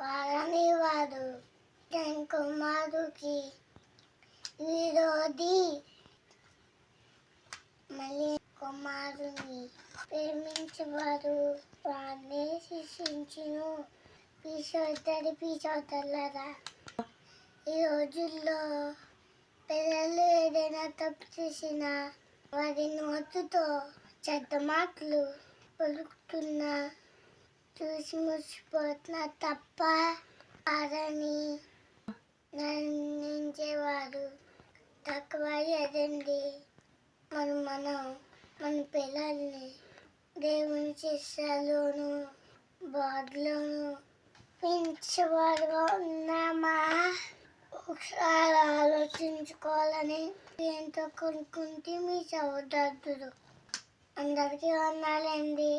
వారని వారు కుమారుకి విరోధి. మళ్ళీ కుమారుని ప్రేమించేవారు వారిని శిక్షించును. పీసోదరి పీసోదరులరా ఈ రోజుల్లో పిల్లలు ఏదైనా తప్పు చేసినా వారి నోటుతో చెడ్డ మాటలు పలుకుతున్నా చూసి మూసిపోతున్నా తప్ప అదని నిర్ణయించేవారు తక్కువ ఏదండి మనం మనం మన పిల్లల్ని దేవుని శిష్యాలోను బాధలోను పెంచేవారుగా ఉన్నామా? ఒకసారి ఆలోచించుకోవాలని ఎంతో కొనుక్కుంటే మీ సోదరుడు అందరికీ వందాలండి.